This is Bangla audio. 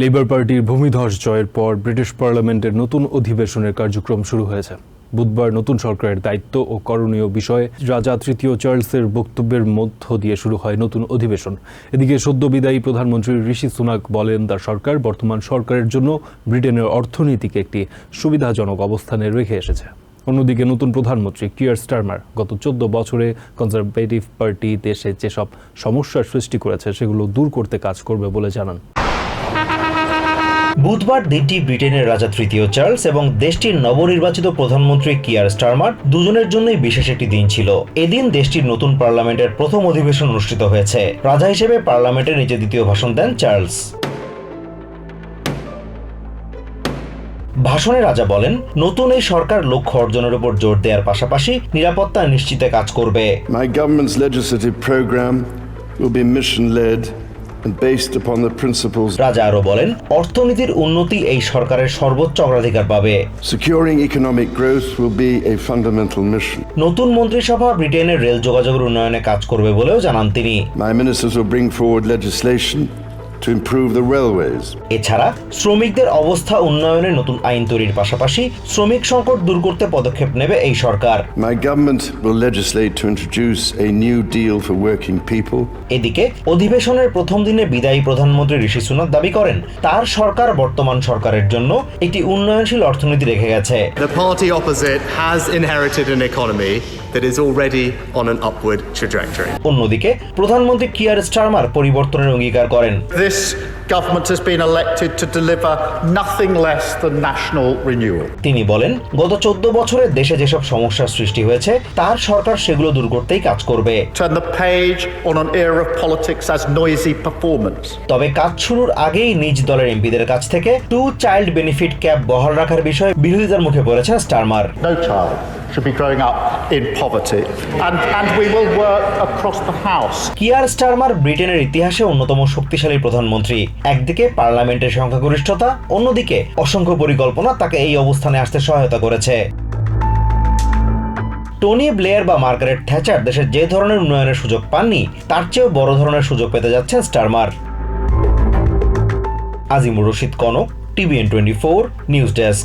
লেবার পার্টির ভূমিধস জয়ের পর ব্রিটিশ পার্লামেন্টের নতুন অধিবেশনের কার্যক্রম শুরু হয়েছে। বুধবার নতুন সরকারের দায়িত্ব ও করণীয় বিষয়ে রাজা তৃতীয় চার্লসের বক্তব্যের মধ্য দিয়ে শুরু হয় নতুন অধিবেশন। এদিকে সদ্য বিদায়ী প্রধানমন্ত্রী ঋষি সুনাক বলেন তার সরকার বর্তমান সরকারের জন্য ব্রিটেনের অর্থনীতিকে একটি সুবিধাজনক অবস্থানে রেখে এসেছে। অন্যদিকে নতুন প্রধানমন্ত্রী কিয়ার স্টারমার গত চোদ্দ বছরে কনজারভেটিভ পার্টি দেশে যেসব সমস্যার সৃষ্টি করেছে, সেগুলো দূর করতে কাজ করবে বলে জানান। বুধবার দিনটি ব্রিটেনের রাজা তৃতীয় চার্লস এবং দেশটির নবনির্বাচিত প্রধানমন্ত্রী কিয়ার স্টারমার দুজনের জন্যই বিশেষ একটি দিন ছিল। এদিন দেশটির নতুন পার্লামেন্টের প্রথম অধিবেশন অনুষ্ঠিত হয়েছে। রাজা হিসেবে পার্লামেন্টে নিজে দ্বিতীয় ভাষণ দেন চার্লস। ভাষণে রাজা বলেন, নতুন এই সরকার লক্ষ্য অর্জনের উপর জোর দেওয়ার পাশাপাশি নিরাপত্তা নিশ্চিতে কাজ করবে। My government's legislative mission led and based upon the principles রাজা আরও বলেন অর্থনীতির উন্নতি এই সরকারের সর্বোচ্চ অগ্রাধিকার পাবে. নতুন মন্ত্রিসভা ব্রিটেনের রেল যোগাযোগের উন্নয়নে কাজ করবে বলেও জানান তিনি To improve the railways. এছাড়া শ্রমিকদের অবস্থা উন্নয়নে নতুন আইন তৈরির পাশাপাশি শ্রমিক সংকট দূর করতে পদক্ষেপ নেবে এই সরকার My government will legislate to introduce a new deal for working people. এদিকে অধিবেশনের প্রথম দিনে বিদায়ী প্রধানমন্ত্রী ঋষি সুনাক দাবি করেন তার সরকার বর্তমান সরকারের জন্য একটি উন্নয়নশীল অর্থনীতি রেখে গেছে The party opposite has inherited an economy that is already on an upward trajectory. অন্যদিকে প্রধানমন্ত্রী কিয়ার স্টারমার পরিবর্তনের অঙ্গীকার করেন This government has been elected to deliver nothing less than national renewal. তিনি বলেন গত চোদ্দ বছরে দেশে যেসব সমস্যার সৃষ্টি হয়েছে তার সরকার সেগুলো দূর করতেই কাজ করবে Turn the page on an era of politics as noisy performance. তবে কাজ শুরুর আগেই নিজ দলের এমপিদের কাছ থেকে টু চাইল্ড বেনিফিট ক্যাপ বহাল রাখার বিষয়ে বিরোধিতার মুখে পড়েছেন Starmer No child should be growing up in poverty. And, and we will work across the House. Keir Starmer ব্রিটেনের ইতিহাসে অন্যতম শক্তিশালী প্রধানমন্ত্রী। একদিকে পার্লামেন্টের সংখ্যাগরিষ্ঠতা অন্যদিকে অসংখ্য পরিকল্পনা তাকে এই অবস্থানে আসতে সহায়তা করেছে। টনি ব্লেয়ার বা মার্গারেট থ্যাচার দেশের যে ধরনের উন্নয়নের সুযোগ পাননি তার চেয়েও বড় ধরনের সুযোগ পেতে যাচ্ছেন Starmer. Azimur Rashid Kanak TVN twenty four news desk.